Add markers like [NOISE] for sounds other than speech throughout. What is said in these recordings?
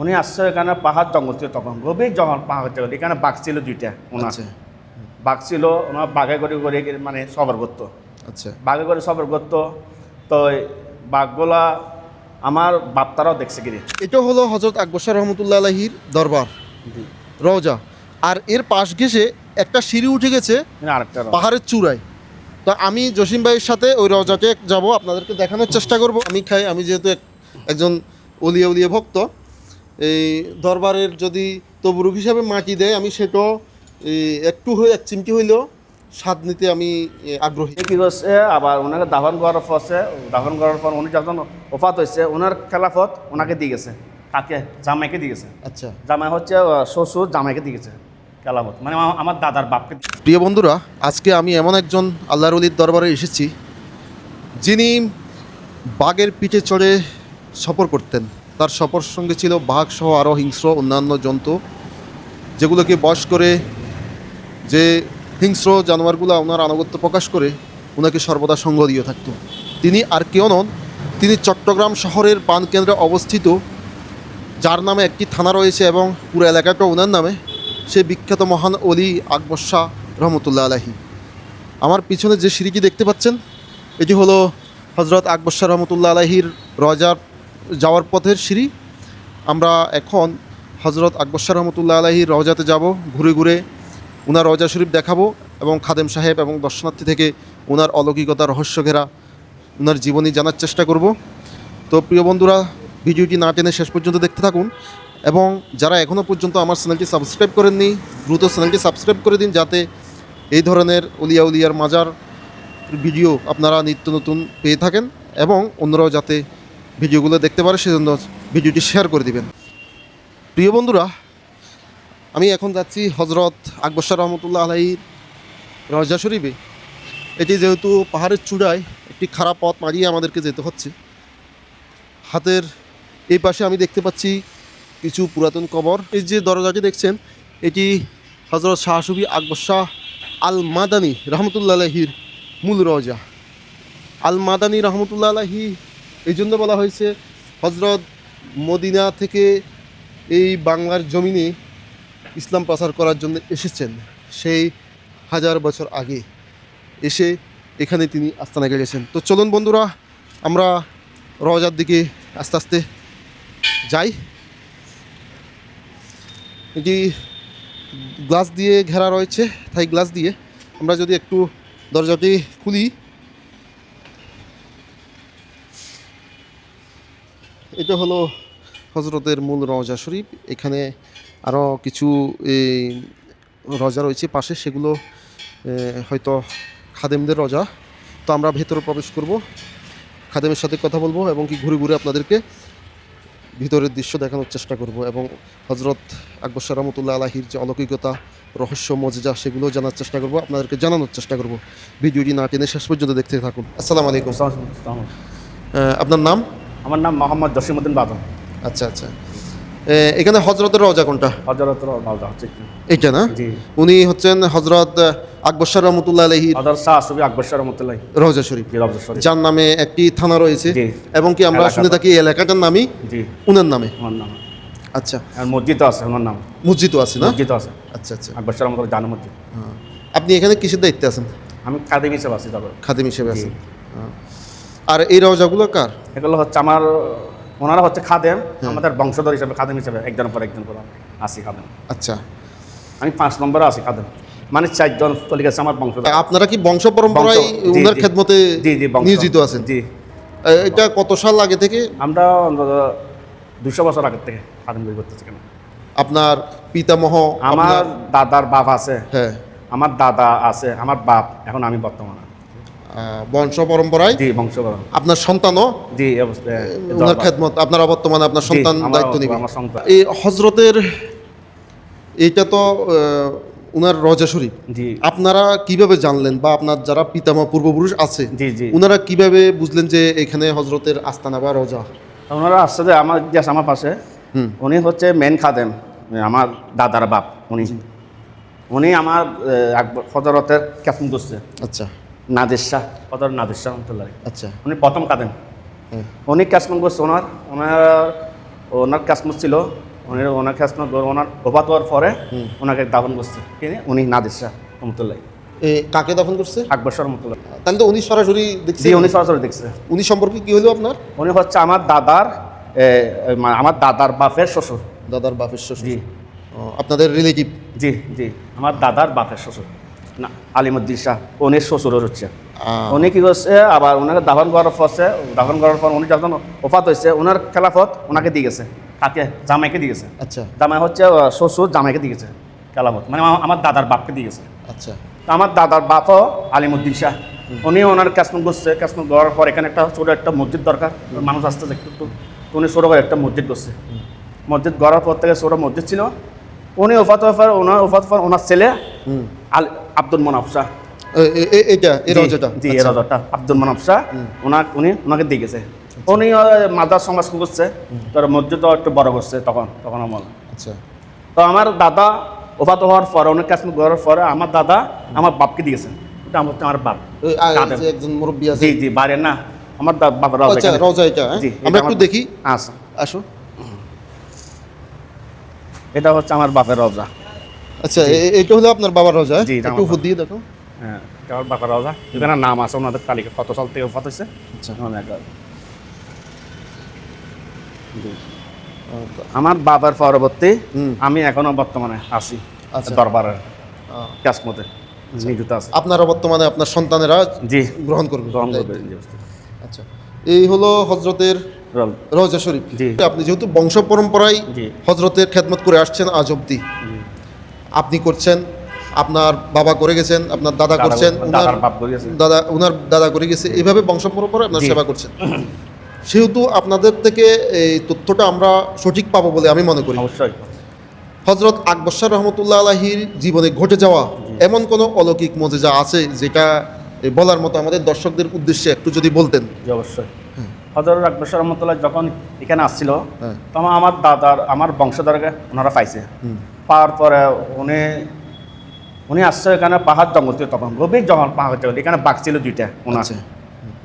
উনি আসছে এখানে পাহাড় জঙ্গল ছিল তখন। গভীর জঙ্গল পাহাড় জঙ্গল। এখানে বাঘ ছিল দুইটা ওনার। আচ্ছা। বাঘ ছিল ওনার বাঘে করে করে মানে সবর করতো। আচ্ছা। বাঘে করে সবর করতো। তো বাঘগুলা আমার বাপ্তারাও দেখছে গিরি এটা হলো হজরত আকবর রহমতুল্লাহ আলহির দরবার। রওজা। আর এর পাশ ঘেসে একটা সিঁড়ি উঠে গেছে আরেকটা পাহাড়ের চূড়ায়। তো আমি জসিম ভাইয়ের সাথে ওই রওজাতে যাব আপনাদেরকে দেখানোর চেষ্টা করব। আমি খাই আমি যেহেতু একজন অলিয়া উলিয়া ভক্ত। এই দরবারের যদি তবরুক হিসাবে মাটি দেয় আমি সেটাও এই, একটু হয়ে এক চিমটি হইলেও স্বাদ নিতে আমি আগ্রহী। কি করছে আবার ওনাকে দাফন করার পরে দাফন করার পর উনি যখন ওফাত হয়েছে ওনার খেলাফত ওনাকে দিয়ে গেছে কাকে? জামাইকে দিয়ে গেছে। আচ্ছা। জামাই হচ্ছে শ্বশুর জামাইকে দিয়ে গেছে খেলাফত। মানে আমার- আমার দাদার বাপকে প্রিয় বন্ধুরা আজকে আমি এমন একজন আল্লাহর অলির দরবারে এসেছি যিনি বাঘের পিঠে চড়ে সফর করতেন। তার সফর সঙ্গে ছিল বাঘ সহ আরও হিংস্র অন্যান্য জন্তু, যেগুলোকে বশ করে যে হিংস্র জানোয়ারগুলো ওনার আনুগত্য প্রকাশ করে ওনাকে সর্বদা সঙ্গ দিয়ে থাকত। তিনি আর কেউ নন, তিনি চট্টগ্রাম শহরের প্রাণকেন্দ্রে অবস্থিত, যার নামে একটি থানা রয়েছে এবং পুরো এলাকাটা ওনার নামে, সে বিখ্যাত মহান অলি আকবর শাহ রহমতুল্লাহ আলাহি। আমার পিছনে যে সিঁড়িটি দেখতে পাচ্ছেন, এটি হলো হজরত আকবর শাহ রহমতুল্লাহ আলাহির রজার যাওয়ার পথের সিঁড়ি। আমরা এখন হজরত আকবর শাহ রহমতুল্লাহ আলাহির রজাতে যাব, ঘুরে ঘুরে ওনার রজা শরীফ দেখাবো এবং খাদেম সাহেব এবং দর্শনার্থী থেকে ওনার অলৌকিকতা, রহস্য ঘেরা ওনার জীবনী জানার চেষ্টা করব। তো প্রিয় বন্ধুরা, ভিডিওটি না টেনে শেষ পর্যন্ত দেখতে থাকুন এবং যারা এখনও পর্যন্ত আমার চ্যানেলটি সাবস্ক্রাইব করেননি, দ্রুত চ্যানেলটি সাবস্ক্রাইব করে দিন যাতে এই ধরনের উলিয়া উলিয়ার মাজার ভিডিও আপনারা নিত্য নতুন পেয়ে থাকেন এবং অন্যরাও যাতে ভিডিওগুলো দেখতে পারে, সেজন্য ভিডিওটি শেয়ার করে দিবেন। প্রিয় বন্ধুরা, আমি এখন যাচ্ছি হজরত আকবর শাহ রহমতুল্লাহ আলাইর রজা শরীফে। এটি যেহেতু পাহাড়ের চূড়ায় একটি খারাপ পথ মারিয়ে আমাদেরকে যেতে হচ্ছে, হাতের এই পাশে আমি দেখতে পাচ্ছি কিছু পুরাতন কবর। এই যে দরজাটি দেখছেন, এটি হজরত শাহসুবি আকবর শাহ আল মাদানি রহমতুল্লাহ আলহির মূল রজা আল মাদানি রহমতুল্লাহ আলহি এই জন্য বলা হয়েছে হজরত মদিনা থেকে এই বাংলার জমিনে ইসলাম প্রচার করার জন্য এসেছেন। সেই হাজার বছর আগে এসে এখানে তিনি আস্তানা গেড়েছেন। তো চলুন বন্ধুরা, আমরা রজার দিকে আস্তে আস্তে যাই। এটি গ্লাস দিয়ে ঘেরা রয়েছে তাই গ্লাস দিয়ে। আমরা যদি একটু দরজাটি খুলি এটা হলো হজরতের মূল রজা শরীফ। এখানে আরও কিছু এই রজা রয়েছে। পাশে সেগুলো হয়তো খাদেমদের রজা। তো আমরা ভেতরে প্রবেশ করব খাদেমের সাথে কথা বলব এবং কি ঘুরে ঘুরে আপনাদেরকে ভিতরের দৃশ্য দেখানোর চেষ্টা করব এবং হজরত আকবর শাহ রহমতুল্লাহ আলাহির যে অলৌকিকতা রহস্য মজেজা সেগুলো জানার চেষ্টা করব আপনাদেরকে জানানোর চেষ্টা করব। ভিডিওটি না টেনে শেষ পর্যন্ত দেখতে থাকুন। আসসালামু আলাইকুম। আপনার নাম? আমার নাম মোহাম্মদ জসিমুদ্দিন বাদন আচ্ছা আচ্ছা। এখানে হজরতের রজা কোনটা? হজরত মালদা হচ্ছে কি? এইটা না? জি। উনি হচ্ছেন হজরত আকবর শাহ রহমতুল্লাহ আলহির হজরত শাহ সুবি আকবর শাহ রহমতুল্লাহ। রওজা শরীফ। যার নামে একটি থানা রয়েছে। জি। এবং কি আমরা শুনে থাকি এলাকাটার নামই জি। উনার নামে। আচ্ছা। আর মসজিদও আছে ওনার নাম। মসজিদও আছে না? মসজিদও আছে। আচ্ছা আচ্ছা। আকবর শাহ রহমতুল্লাহ জানো মসজিদ হ্যাঁ। আপনি এখানে কিসের দায়িত্বে আছেন? আমি খাদিম হিসেবে আছি তারপর। খাদিম হিসেবে হ্যাঁ। আর এই রওজাগুলো কার? এগুলো হচ্ছে আমার ওনারা হচ্ছে খাদেম আমাদের বংশধর হিসেবে খাদেম হিসেবে একজন পর একজন করে আসি খাদেম। আচ্ছা। আমি পাঁচ নম্বরে আছি খাদেম। মানে চারজন চলে গেছে আমার বংশধর। আপনারা কি বংশ পরম্পরায় ওনার। খেদমতে জি জি বংশ। নিয়োজিত আছেন? জি। এটা কত সাল আগে থেকে? আমরা দুশো বছর আগের থেকে খাদেম বই করতেছি কেন আপনার পিতামহ আমার দাদার বাপ আছে। হ্যাঁ। আমার দাদা আছে আমার বাপ এখন আমি বর্তমানে বংশ পরম্পরায়? জি বংশধর আপনার সন্তানও? জি ওনার খেদমত আপনারা বর্তমানে আপনার সন্তান দায়িত্ব নেবে। এই হজরতের এইটা তো উনার রজা শরীফ। আপনারা কীভাবে জানলেন বা আপনার যারা পিতামহ পূর্বপুরুষ আছে উনারা কীভাবে বুঝলেন যে এখানে হজরতের আস্তানা বা রজা? ওনারা আসছে যে আমার যে আমার পাশে। উনি হচ্ছে মেন খাদেম আমার দাদার বাপ উনি। উনি আমার হজরতের ক্যাসম করছে। আচ্ছা। নাদির শাহ। হজরত নাদির শাহ রহমতুল্লাহ আচ্ছা। উনি প্রথম হ্যাঁ। উনি ক্যাসম করছে ওনার ওনার ওনার ক্যাসমত ছিল। উনি ওনার ক্যাসমত ওনার ওফাত হওয়ার পরে ওনাকে দাফন করছে। কিনে উনি নাদির শাহ রহমতুল্লাহ এ, কাকে দাফন করছে? আকবর রহমতুল্লাহ তাহলে তো উনি সরাসরি দেখছে। উনি সরাসরি দেখছে। উনি সম্পর্কে কি হলো আপনার? উনি হচ্ছে আমার দাদার আমার দাদার বাপের শ্বশুর। দাদার বাপের শ্বশুর। জি। আপনাদের রিলেটিভ জি জি। আমার দাদার বাপের শ্বশুর। না আলিমুদ্দিন শাহ উনি শ্বশুরের হচ্ছে। উনি কি করছে আবার ওনাকে দাফন করার পরে দাফন করার পর উনি যখন ওফাত হয়েছে ওনার খেলাফত ওনাকে দিয়ে গেছে কাকে জামাইকে দিয়ে গেছে। আচ্ছা। জামাই হচ্ছে শ্বশুর জামাইকে দিয়ে গেছে খেলাফত। মানে আমার- দাদার বাপকে দিয়ে গেছে। আচ্ছা। তো আমার দাদার বাপও আলিমুদ্দিন শাহ। উনি ওনার ক্যাসমত করছে ক্যাসমত করার পর এখানে একটা ছোটো একটা মসজিদ দরকার মানুষ আসতে একটু একটু। উনি ছোটো করে একটা মসজিদ করছে। মসজিদ গড়ার পর থেকে ছোটো মসজিদ ছিল। উনি ওফাত পর ওনার ওফাত পর ওনার ছেলে আল আব্দুল মনাফ শাহ। এটা এই জি আচ্ছা। এই রাজাটা আব্দুল মানব শাহ। ওনাকে উনি ওনাকে দিয়ে গেছে। উনি মাদার সমাজ করছে তোর মসজিদও একটু বড় করছে তখন তখন আমল আচ্ছা। তো আমার দাদা ওফাত হওয়ার পরে অনেক কাশ্মীর পরে আমার দাদা আমার বাপকে দিয়েছে এটা আমার আমার বাপ। একজন মুরব্বী আছে। জি না আমার বাবার আচ্ছা রজা এটা হ্যাঁ? জি, আমরা একটু দেখি। আসো। এটা হচ্ছে আমার বাপের রওজা আচ্ছা এটা হলো আপনার বাবার রজা? জি, একটু উপর দিয়ে দেখো। হ্যাঁ আমার বাপের রওজা এখানে নাম আছে ওনাদের তালিকা কত সাল থেকে ওফাত হয়েছে? আচ্ছা। অনেক আমার বাবার পরবর্তী। আমি এখনও বর্তমানে আছি আচ্ছা। দরবারের আহ, ক্যাসমতে নিযুক্ত আছে। আপনারা বর্তমানে আপনার সন্তানেরা জি। গ্রহণ করবে গ্রহণ করবে আচ্ছা এই হলো হজরতের রওজা শরীফ। আপনি যেহেতু বংশ পরম্পরায় হজরতের খেদমত করে আসছেন আজ অব্দি। আপনি করছেন আপনার বাবা করে গেছেন আপনার দাদা করছেন উনার দাদা উনার দাদা করে গেছে। এইভাবে বংশ পরম্পরায় আপনার সেবা করছেন। সেহেতু আপনাদের থেকে এই তথ্যটা আমরা সঠিক পাবো বলে আমি মনে করি। অবশ্যই। হজরত আকবর শাহ রহমতুল্লাহ আলাহির জীবনে ঘটে যাওয়া এমন কোনো অলৌকিক মজেজা আছে যেটা বলার মতো আমাদের দর্শকদের উদ্দেশ্যে একটু যদি বলতেন? অবশ্যই। হজরত আকবর রহমতুল্লাহ যখন এখানে আসছিল হ্যাঁ। তখন আমার দাদার আমার বংশধরকে ওনারা পাইছে। পাওয়ার পরে উনি উনি আসছে এখানে পাহাড় জঙ্গল ছিল তখন। গভীর জঙ্গল পাহাড় জঙ্গল। এখানে বাঘ ছিল দুইটা ওনার। আছে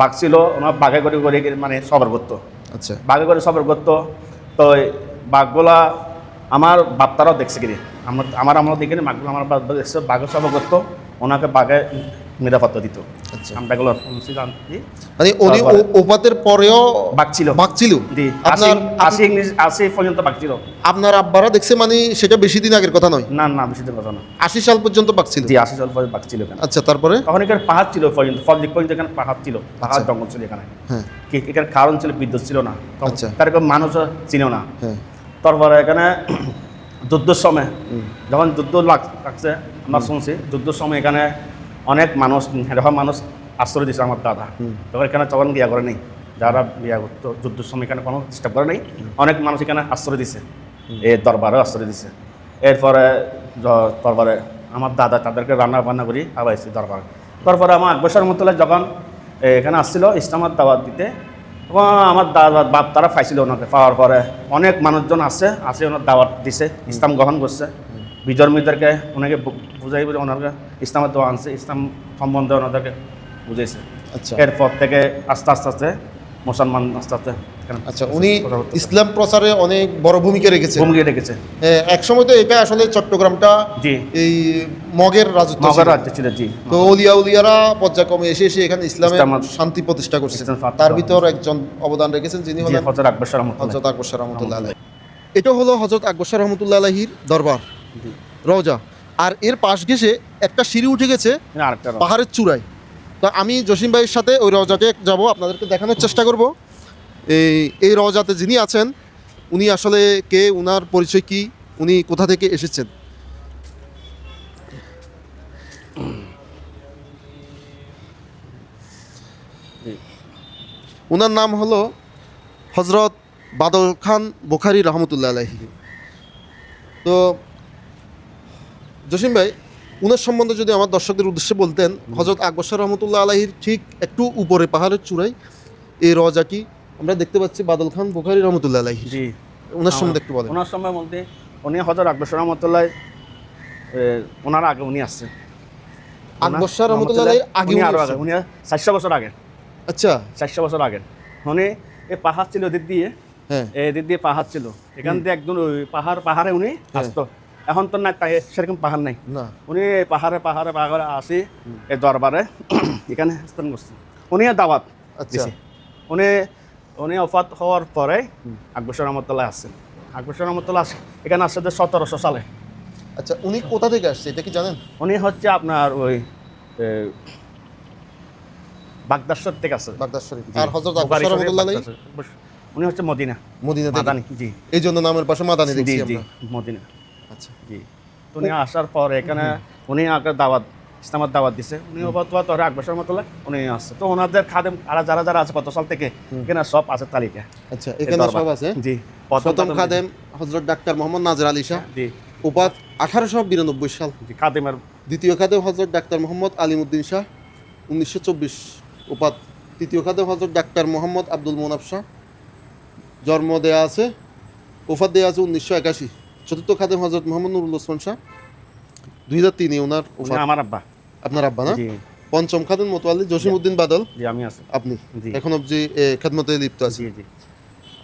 বাঘ ছিল ওনার বাঘে করে করে মানে সবর করতো। আচ্ছা। বাঘে করে সবর করতো। তো বাঘগুলা আমার বাপ্তারাও দেখছে কিনে আমার আমার আমরা দেখিনি বাঘগুলো আমার দেখছে। বাঘে সবর করতো। ওনাকে বাঘে নিরাপত্তা দিত। আচ্ছা। আমরা এগুলো মানে উনি ওপাতের পরেও বাঘ ছিল বাঘ ছিল জি। আপনার আশি ইংলিশ আশি পর্যন্ত বাঘ ছিল আপনার আব্বারা দেখছে মানে সেটা বেশি দিন আগের কথা নয়? না না বেশি দিন কথা না। আশি সাল পর্যন্ত বাঘ ছিল জি আশি সাল পর্যন্ত বাঘ ছিল এখানে। আচ্ছা তারপরে? তখন এখানে পাহাড় ছিল পর্যন্ত ফল দিক পর্যন্ত এখানে পাহাড় ছিল। পাহাড় আচ্ছা। জঙ্গল ছিল এখানে। হ্যাঁ। এখানে কারণ ছিল বিদ্যুৎ ছিল না। আচ্ছা। তার কোনো মানুষও ছিল না। হ্যাঁ। তারপরে এখানে যুদ্ধের সময় যখন যুদ্ধ লাগ- লাগছে আমরা শুনছি যুদ্ধের সময় এখানে অনেক মানুষ এরকম মানুষ আশ্রয় দিচ্ছে আমার দাদা। তখন এখানে তখন বিয়া করে নেই। যারা বিয়া করতো যুদ্ধের সময় এখানে কোনো ডিস্টার্ব করে নেই। অনেক মানুষ এখানে আশ্রয় দিছে। এই দরবারও আশ্রয় দিছে। এরপরে তারপরে আমার দাদা তাদেরকে রান্না বান্না করি আবাইছি দরবার। তারপরে আমার আকবর মতলা যখন এখানে আসছিল ইসলামার দাওয়াত দিতে তখন আমার দাদা বাপ তারা পাইছিল ওনাকে। পাওয়ার পরে অনেক মানুষজন আছে আসে ওনার দাওয়াত দিছে ইসলাম গ্রহণ করছে। বিধর্মীদেরকে ওনাকে বু- বুঝাই বুঝে ওনাকে ইসলামের দোয়া আনছে ইসলাম সম্বন্ধে ওনাদেরকে বুঝাইছে। আচ্ছা। এরপর থেকে আস্তে আস্তে আস্তে মুসলমান আস্তে আস্তে আচ্ছা উনি ইসলাম প্রচারে অনেক বড় ভূমিকা রেখেছেন। ভূমিকা রেখেছে। এক সময় তো এটা আসলে চট্টগ্রামটা এই মগের রাজত্ব। মগর রাজ্য ছিল জি। তো উলিয়া উলিয়ারা পর্যায়ক্রমে এসে এসে এখানে ইসলামের শান্তি প্রতিষ্ঠা করছেন তার ভিতর একজন অবদান রেখেছেন যিনি হলেন হজরত আকবর শাহ রহমতুল্লাহ হজরত আকবর শাহ রহমতুল্লাহ এটা হলো হজরত আকবর শাহ রহমতুল্লাহ আলাহির দরবার। রওজা আর এর পাশ ঘেসে একটা সিঁড়ি উঠে গেছে। পাহাড়ের চূড়ায় তো আমি জসিম ভাইয়ের সাথে ওই রওজাতে যাব আপনাদেরকে দেখানোর চেষ্টা করব এই এই রওজাতে যিনি আছেন উনি আসলে কে উনার পরিচয় কি উনি কোথা থেকে এসেছেন জি। উনার নাম হলো হজরত বাদল খান বোখারি রহমতুল্লাহ আলাহি তো জসিম ভাই উনার সম্বন্ধে যদি আমার দর্শকদের উদ্দেশ্যে বলতেন হজরত আকবর রহমতুল্লাহ আলাহির ঠিক একটু উপরে পাহাড়ের চূড়ায় এই রজাটি আমরা দেখতে পাচ্ছি বাদল খান বোখারি রহমতুল্লাহ আলাহি জি। ওনার সম্বন্ধে একটু বলেন। ওনার সময় বলতে উনি হজরত আকবর রহমতুল্লাহ ওনার আগে উনি আসছে আকবর রহমতুল্লাহ আগে উনি আরও আগে উনি চারশো বছর আগে। আচ্ছা। চারশো বছর আগে। উনি এই পাহাড় ছিল ওদিক দিয়ে হ্যাঁ। এদিক দিয়ে পাহাড় ছিল। এখান দিয়ে একদম ওই পাহাড় পাহাড়ে উনি আসতো। এখন তো না তাই সেরকম পাহাড় নাই। না। উনি পাহাড়ে পাহাড়ে পাহাড়ে আসি এই দরবারে [CLEARS THROAT] এখানে স্থান করছেন উনি দাওয়াত আচ্ছা। উনি উনি অফাত হওয়ার পরে আকবর রহমতুল্লাহ আসছেন। আকবর রহমতুল্লাহ এখানে আসছে যে সতেরোশো সালে। আচ্ছা উনি কোথা থেকে আসছে এটা কি জানেন? উনি হচ্ছে আপনার ওই এ, বাগদাশ্বর থেকে আসছে। আর হযরত আকবর রহমাতুল্লাহ। উনি হচ্ছে মদিনা। মদিনা জি। এই জন্য নামের পাশে মাদানি দেখছি জি আমরা। মদিনা। আচ্ছা। জি। তো উনি আসার পর এখানে উনি আগে দাওয়াত ইসলামের দাওয়াত দিছে। উনি আকবর উনি আসছে। তো ওনাদের খাদেম আর যারা যারা আছে কত সাল থেকে এখানে সব আছে তালিকা। আচ্ছা এখানে সব আছে? জি প্রথম খাদেম হযরত ডাক্তার মোহাম্মদ নাজর আলী শাহ। জি। উপাদ আঠারোশো বিরানব্বই সাল। জি খাদেমের দ্বিতীয় খাদেম হজরত ডাক্তার মোহাম্মদ আলিমুদ্দিন শাহ। উনিশশো চব্বিশ উপাদ তৃতীয় খাদেম হজরত ডাক্তার মোহাম্মদ আব্দুল মোনাফ শাহ। জন্ম দেয়া আছে ওফাত দেয়া আছে উনিশশো একাশি। চতুর্থ খাদেম হজরত মোহাম্মদ নুরুল ওসমান শাহ দুই হাজার তিনে ওনার আমার আব্বা। আপনার আব্বা না? পঞ্চম খাদেম মোতোয়াল্লি জসিমউদ্দিন বাদল। আমি আছি। আপনি? এখন অবধি এ, খেদমতে লিপ্ত আছে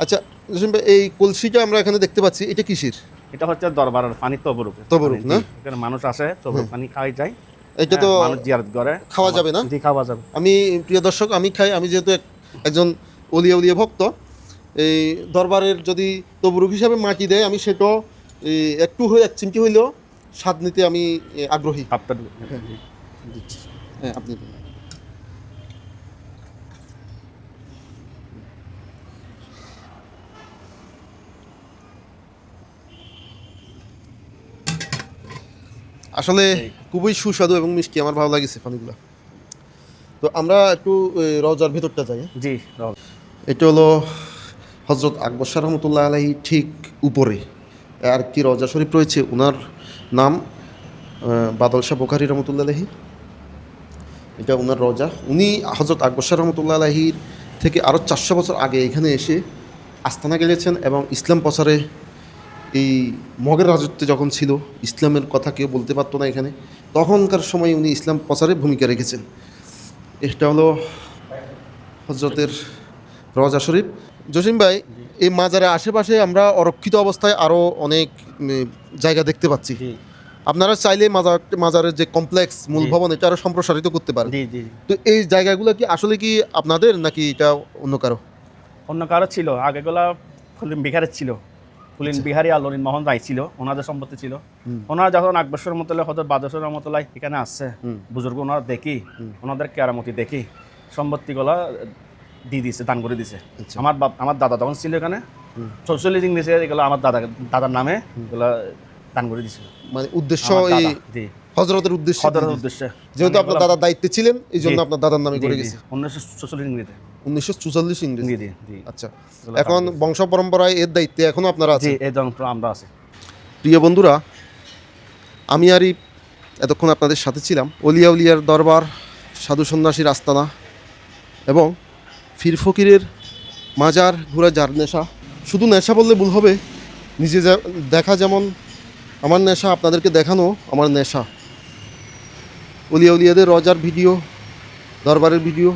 আচ্ছা জসিম ভাই এই কলসিটা আমরা এখানে দেখতে পাচ্ছি এটা কিসের? এটা হচ্ছে দরবারের পানি তবরুক। তবরুক, না? এখানে মানুষ আসে তবরুক পানি খাওয়াই যায়। এটা তো হ্যাঁ, জিয়ারত করে। খাওয়া যাবে না? জি খাওয়া যাবে। আমি প্রিয় দর্শক আমি খাই আমি যেহেতু একজন অলিয়া উলিয়া ভক্ত এই দরবারের যদি তবরুক হিসাবে মাটি দেয় আমি সেটাও এই, একটু হয়ে এক চিমটি হইলেও স্বাদ নিতে আমি আগ্রহী। আপনার হ্যাঁ আপনি আসলে খুবই সুস্বাদু এবং মিষ্টি আমার ভালো লাগছে পানিগুলো। তো আমরা একটু রজার ভেতরটা যাই হ্যাঁ? জি। এটা হলো হজরত আকবর শাহ রহমতুল্লাহ আলাহি ঠিক উপরে। আর কি রজা শরীফ রয়েছে ওনার নাম বাদল শাহ বোখারি রহমতুল্লাহ এটা ওনার রজা উনি হজরত আকবর শাহ রহমতুল্লাহ আলাহির থেকে আরও চারশো বছর আগে এখানে এসে আস্তানা গেলেছেন এবং ইসলাম প্রচারে এই মগের রাজত্বে যখন ছিল, ইসলামের কথা কেউ বলতে পারতো না এখানে, তখনকার সময় উনি ইসলাম প্রচারে ভূমিকা রেখেছেন। এটা হলো হজরতের রজা শরীফ। জসিম ভাই এই মাজারের আশেপাশে আমরা অরক্ষিত অবস্থায় আরও অনেক জায়গা দেখতে পাচ্ছি। আপনারা চাইলে মাজার মাজারের যে কমপ্লেক্স মূল ভবন এটা আরও সম্প্রসারিত করতে পারেন। তো এই জায়গাগুলো কি আসলে কি আপনাদের নাকি এটা অন্য কারও? অন্য কারও ছিল। আগেগুলা ফুলিন বিহারের ছিল। ফুলিন বিহারি আর ললিন মোহন রায় ছিল ওনাদের সম্পত্তি ছিল। ওনারা যখন আকবর রহমতুল্লাহ হজরত বাদশর রহমতুল্লাহ এখানে আসছে। হুম। বুজুর্গ ওনারা দেখি ওনাদের কেরামতি দেখি। সম্পত্তিগুলা দিয়ে দিছে দান করে দিছে আচ্ছা। আমার বাপ আমার দাদা তখন ছিল এখানে। দিন দিয়েছে এগুলো আমার দাদা দাদার নামে এগুলো দান করে দিছিল মানে উদ্দেশ্য এই দাদা, হজরতের উদ্দেশ্য সদরের উদ্দেশ্যে। যেহেতু আপনার দাদার দায়িত্বে ছিলেন এই জন্য আপনার দাদার নামে করে গেছে উনিশশো চৌচল্লিশ ইংরেজিতে। উনিশশো চুয়াল্লিশ ইংরেজি আচ্ছা। এখন বংশ পরম্পরায় এর দায়িত্বে এখনও আপনারা এই যন্ত্র আমরা আছি। প্রিয় বন্ধুরা আমি আরই এতক্ষণ আপনাদের সাথে ছিলাম। অলিয়া উলিয়ার দরবার সাধু সন্ন্যাসীর আস্তানা এবং ফির ফকিরের মাজার ঘোরা যার নেশা। শুধু নেশা বললে ভুল হবে। নিজে দেখা যেমন আমার নেশা, আপনাদেরকে দেখানো আমার নেশা। অলিয়া উলিয়াদের রজার ভিডিও, দরবারের ভিডিও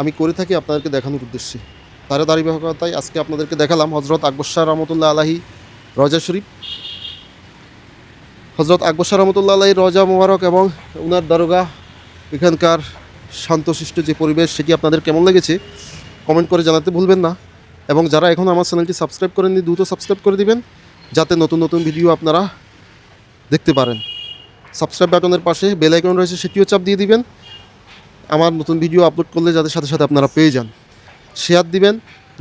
আমি করে থাকি আপনাদেরকে দেখানোর উদ্দেশ্যে। তার দাঁড়িয়ে আজকে আপনাদেরকে দেখালাম হজরত আকবর শাহ রহমতুল্লাহ আলাহি রজা শরীফ। হজরত আকবর শাহ রহমতুল্লাহ আলাহি রজা মোবারক এবং উনার দরগা এখানকার শান্তশিষ্ট যে পরিবেশ, সেটি আপনাদের কেমন লেগেছে কমেন্ট করে জানাতে ভুলবেন না। এবং যারা এখন আমার চ্যানেলটি সাবস্ক্রাইব করেননি, দ্রুত সাবস্ক্রাইব করে দিবেন, যাতে নতুন নতুন ভিডিও আপনারা দেখতে পারেন। সাবস্ক্রাইব বাটনের পাশে বেল আইকন রয়েছে, সেটিও চাপ দিয়ে দিবেন। আমার নতুন ভিডিও আপলোড করলে যাতে সাথে সাথে আপনারা পেয়ে যান। শেয়ার দিবেন,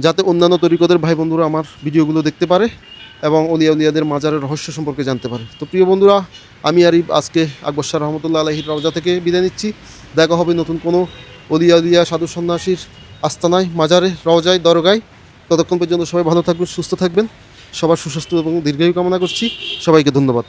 যাতে অন্যান্য তরিকদের ভাই বন্ধুরা আমার ভিডিওগুলো দেখতে পারে এবং অলিয়া উলিয়াদের মাজারের রহস্য সম্পর্কে জানতে পারে। তো প্রিয় বন্ধুরা, আমি আরিফ, আজকে আকবর শাহ রহমতুল্লাহ আলহির রওজা থেকে বিদায় নিচ্ছি। দেখা হবে নতুন কোনো অলিয়া উলিয়া সাধু সন্ন্যাসীর আস্তানায়, মাজারে, রওজায়, দরগায়। ততক্ষণ পর্যন্ত সবাই ভালো থাকবেন, সুস্থ থাকবেন। সবার সুস্বাস্থ্য এবং দীর্ঘায়ু কামনা করছি। সবাইকে ধন্যবাদ।